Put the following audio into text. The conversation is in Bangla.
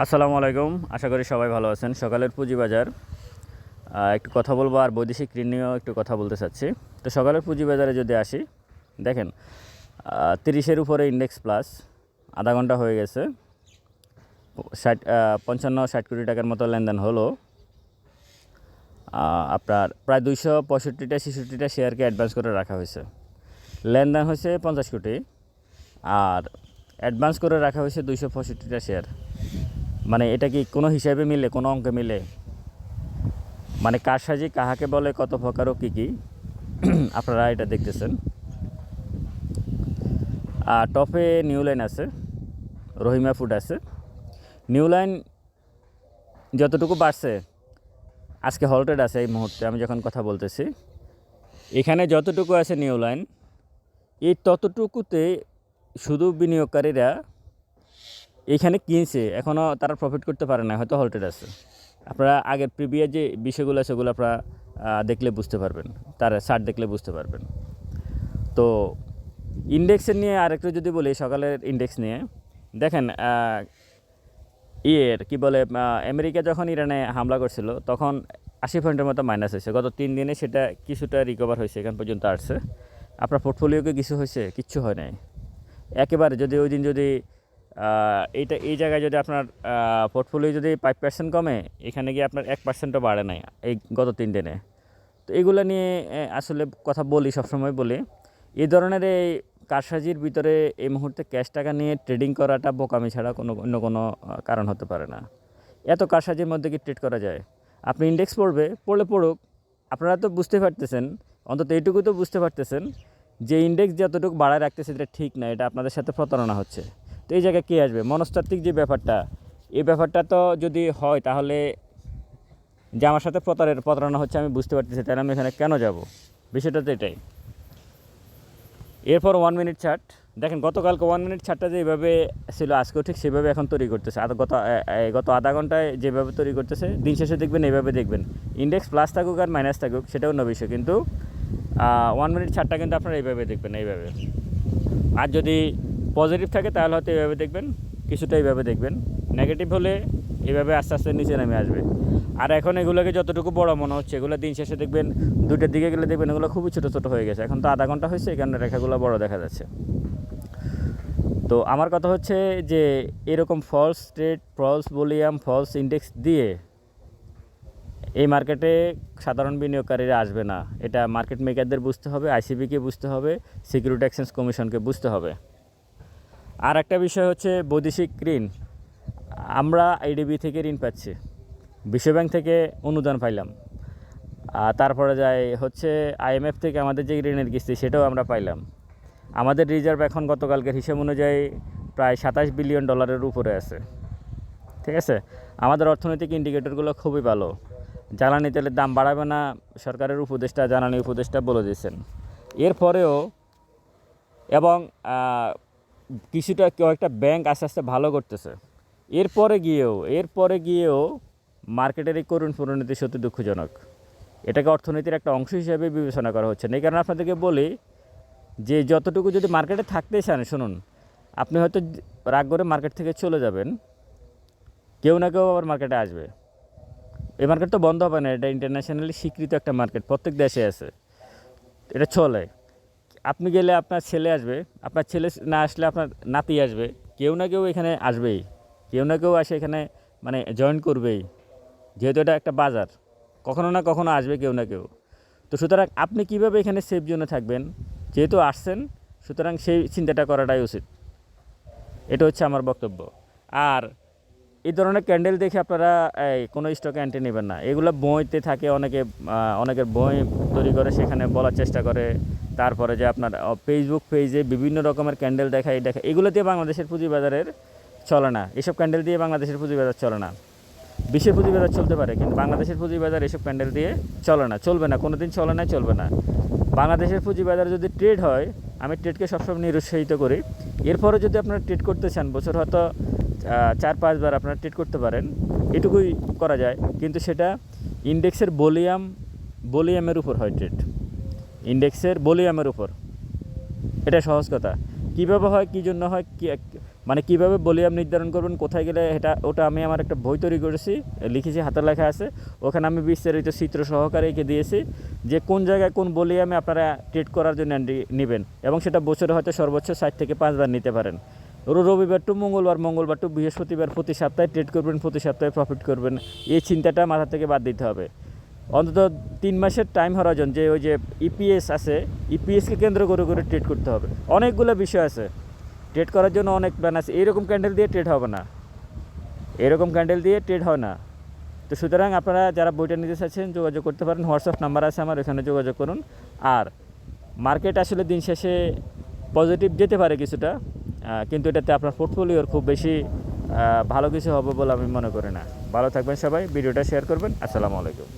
আসসালামু আলাইকুম। আশা করি সবাই ভালো আছেন। সকালের পুঁজিবাজার একটু কথা বলব আর বৈদেশিক ঋণ নিয়েও একটু কথা বলতে চাচ্ছি। তো সকালের পুঁজিবাজারে যদি আসি, দেখেন তিরিশের উপরে ইন্ডেক্স প্লাস আধা ঘণ্টা হয়ে গেছে। ষাট পঞ্চান্ন, ষাট কোটি টাকার মতো লেনদেন হলো। আপনার প্রায় দুইশো পঁয়ষট্টিটা, ছেষট্টিটা শেয়ারকে অ্যাডভান্স করে রাখা হয়েছে। লেনদেন হয়েছে পঞ্চাশ কোটি। আর অ্যাডভান্স করে রাখা হয়েছে দুইশো পঁয়ষট্টিটা শেয়ার। মানে এটা কি কোনো হিসাবে মিলে, কোনো অঙ্কে মিলে? মানে কারসাজি কাহাকে বলে, কত প্রকার ও কী কী? আপনারা এটা দেখতেছেন। আর টপে নিউ লাইন আছে, রহিমা ফুড আছে। নিউ লাইন যতটুকু বাড়ছে, আজকে হল্টেড আছে এই মুহূর্তে, আমি যখন কথা বলতেছি। এখানে যতটুকু আছে নিউ লাইন, এই ততটুকুতে শুধু বিনিয়োগকারীরা এখানে কিনছে এখনও তারা প্রফিট করতে পারে না, হয়তো হল্টেড আছে। আপনারা আগের প্রিভিয়াস যে বিষয়গুলো আছে সেগুলো আপনারা দেখলে বুঝতে পারবেন, তার চার্ট দেখলে বুঝতে পারবেন। তো ইন্ডেক্সের নিয়ে আরেকটু যদি বলি, সকালের ইন্ডেক্স নিয়ে, দেখেন ইয়ের কি বলে আমেরিকা যখন ইরানে হামলা করছিল, তখন আশি পয়েন্টের মতো মাইনাস হয়েছে। গত তিন দিনে সেটা কিছুটা রিকভার হয়েছে, এখান পর্যন্ত আসছে। আপনার পোর্টফোলিওকে কিছু হয়েছে, কিচ্ছু হয় নাই। একেবারে যদি ওই দিন যদি এইটা, এই জায়গায় যদি আপনার পোর্টফোলিও যদি ফাইভ পার্সেন্ট কমে, এখানে গিয়ে আপনার এক পার্সেন্টও বাড়ে নাই এই গত তিন দিনে। তো এগুলো নিয়ে আসলে কথা বলি, সবসময় বলি। এই ধরনের এই কারসাজির ভিতরে এই মুহূর্তে ক্যাশ টাকা নিয়ে ট্রেডিং করাটা বোকামি ছাড়া কোনো, অন্য কোনো কারণ হতে পারে না। এত কারসাজির মধ্যে কি ট্রেড করা যায়? আপনি ইন্ডেক্স পড়বে, পড়লে পড়ুক। আপনারা তো বুঝতে পারতেছেন, অন্তত এইটুকু তো বুঝতে পারতেছেন, যে ইন্ডেক্স যতটুকু বাড়ায় রাখতেছে এটা ঠিক না, এটা আপনাদের সাথে প্রতারণা হচ্ছে। তো এই জায়গায় কে আসবে? মনস্তাত্ত্বিক যে ব্যাপারটা, এই ব্যাপারটা তো যদি হয় তাহলে যে আমার সাথে প্রতারের, প্রতারণা হচ্ছে আমি বুঝতে পারতেছি, তাহলে আমি এখানে কেন যাব? বিষয়টা তো এটাই। এরপর ওয়ান মিনিট চার্ট দেখেন, গতকালকে ওয়ান মিনিট চার্টটা যেভাবে ছিল, আজকেও ঠিক সেভাবে এখন তৈরি করতেছে। আর গত গত আধা ঘন্টায় যেভাবে তৈরি করতেছে, দিন শেষে দেখবেন এইভাবে দেখবেন। ইন্ডেক্স প্লাস থাকুক আর মাইনাস থাকুক, সেটা অন্য বিষয়। কিন্তু ওয়ান মিনিট চার্টটা কিন্তু আপনারা এইভাবে দেখবেন, এইভাবে। আর যদি পজিটিভ থাকে, তাহলে হয়তো এইভাবে দেখবেন, কিছুটা এইভাবে দেখবেন। নেগেটিভ হলে এভাবে আস্তে আস্তে নিচে নেমে আসবে। আর এখন এগুলোকে যতটুকু বড় মনে হচ্ছে, এগুলো দিন শেষে দেখবেন দুটোর দিকে গেলে দেখবেন এগুলো খুবই ছোটো ছোটো হয়ে গেছে। এখন তো আধা ঘণ্টা হয়েছে কারণে রেখাগুলো বড় দেখা যাচ্ছে। তো আমার কথা হচ্ছে যে, এরকম false state false volume false index দিয়ে এই মার্কেটে সাধারণ বিনিয়োগকারীরা আসবে না। এটা মার্কেট মেকারদের বুঝতে হবে আইসিবিকে বুঝতে হবে সিকিউরিটি এক্সচেঞ্জ কমিশনকে বুঝতে হবে। আর একটা বিষয় হচ্ছে বৈদেশিক ঋণ। আমরা আইডিবি থেকে ঋণ পাচ্ছি। বিশ্বব্যাংক থেকে অনুদান পাইলাম। তারপরে যায় হচ্ছে আইএমএফ থেকে আমাদের যে ঋণের কিস্তি, সেটাও আমরা পাইলাম। আমাদের রিজার্ভ এখন গতকালকের হিসেব অনুযায়ী প্রায় সাতাশ বিলিয়ন ডলারের উপরে আছে। ঠিক আছে? আমাদের অর্থনৈতিক ইন্ডিকেটরগুলো খুবই ভালো। জ্বালানি তেলের দাম বাড়াবে না, সরকারের উপদেষ্টা, জ্বালানি উপদেষ্টা বলে দিয়েছেন। এরপরেও এবং কিছুটা কয়েকটা ব্যাংক আস্তে আস্তে ভালো করতেছে। এরপরে গিয়েও এরপরে গিয়েও মার্কেটের এই করুণ পরিণতি সত্যি দুঃখজনক। এটাকে অর্থনীতির একটা অংশ হিসেবে বিবেচনা করা হচ্ছে। না এই কারণে আপনাদেরকে বলি যে, যতটুকু যদি মার্কেটে থাকতে চান, শুনুন, আপনি হয়তো রাগ করে মার্কেট থেকে চলে যাবেন। কেউ না কেউ আবার মার্কেটে আসবে। এই মার্কেট তো বন্ধ হবে না, এটা ইন্টারন্যাশনালি স্বীকৃত একটা মার্কেট প্রত্যেক দেশে আছে। এটা চলে। আপনি গেলে আপনার ছেলে আসবে, আপনার ছেলে না আসলে আপনার নাতি আসবে, কেউ না কেউ এখানে আসবেই, কেউ না কেউ আসে এখানে মানে জয়েন করবেই, যেহেতু এটা একটা বাজার, কখনো না কখনো আসবে কেউ না কেউ। তো সুতরাং আপনি কীভাবে এখানে সেফ জোনে থাকবেন, যেহেতু আসছেন, সুতরাং সেই চিন্তাটা করাটাই উচিত। এটা হচ্ছে আমার বক্তব্য। আর এই ধরনের ক্যান্ডেল দেখে আপনারা কোনো স্টকে অ্যান্টি নেবেন না। এগুলো বইতে থাকে, অনেকে অনেকের বই তৈরি করে, সেখানে বলার চেষ্টা করে। তারপরে যে আপনার ফেসবুক পেজে বিভিন্ন রকমের ক্যান্ডেল দেখায় দেখা এগুলো দিয়ে বাংলাদেশের পুঁজিবাজারের চলে না। এসব ক্যান্ডেল দিয়ে বাংলাদেশের পুঁজিবাজার চলে না। বিশ্বের পুঁজিবাজার চলতে পারে, কিন্তু বাংলাদেশের পুঁজিবাজার এসব ক্যান্ডেল দিয়ে চলে না, চলবে না কোনো দিন চলে না, চলবে না। বাংলাদেশের পুঁজিবাজার যদি ট্রেড হয়, আমি ট্রেডকে সবসময় নিরুৎসাহিত করি। এরপরে যদি আপনারা ট্রেড করতে চান, বছর হয়তো চার পাঁচবার আপনারা ট্রেড করতে পারেন। এটুকুই করা যায়। কিন্তু সেটা ইন্ডেক্সের ভলিউম, ভলিউমের উপর হয় ট্রেড ইন্ডেক্সের ভলিউমের উপর। এটা সহজ কথা। কীভাবে হয়, কী জন্য হয়, কী মানে কীভাবে ভলিউম নির্ধারণ করবেন, কোথায় গেলে এটা, ওটা আমি আমার একটা বই তৈরি করেছি, লিখেছি হাতের লেখা আছে। ওখানে আমি বিস্তারিত চিত্র সহকারে এঁকে দিয়েছি যে কোন জায়গায় কোন ভলিউমে আপনারা ট্রেড করার জন্য নেবেন। এবং সেটা বছরে হয়তো সর্বোচ্চ ষাট থেকে পাঁচবার নিতে পারেন। রবিবার টু মঙ্গলবার মঙ্গলবার টু বৃহস্পতিবার প্রতি সপ্তাহে ট্রেড করবেন, প্রতি সপ্তাহে প্রফিট করবেন। এই চিন্তাটা মাথা থেকে বাদ দিতে হবে। অন্তত তিন মাসের টাইম হরাজন যে ওই যে ইপিএস আছে ইপিএসকে কেন্দ্র করে করে ট্রেড করতে হবে। অনেকগুলো বিষয় আছে। ট্রেড করার জন্য অনেক প্ল্যান আছে। এরকম ক্যান্ডেল দিয়ে ট্রেড হবে না। এরকম ক্যান্ডেল দিয়ে ট্রেড হয় না। তো সুতরাং আপনারা যারা বইটা নিতে চাচ্ছেন, যোগাযোগ করতে পারেন। হোয়াটসঅ্যাপ নাম্বার আছে আমার এখানে যোগাযোগ করুন। আর মার্কেট আসলে দিন শেষে পজিটিভ যেতে পারে কিছুটা। কিন্তু এটাতে আপনার পোর্টফোলিওর খুব বেশি ভালো কিছু হবে বলে আমি মনে করি না। ভালো থাকবেন সবাই, ভিডিওটা শেয়ার করবেন। আসসালামু আলাইকুম।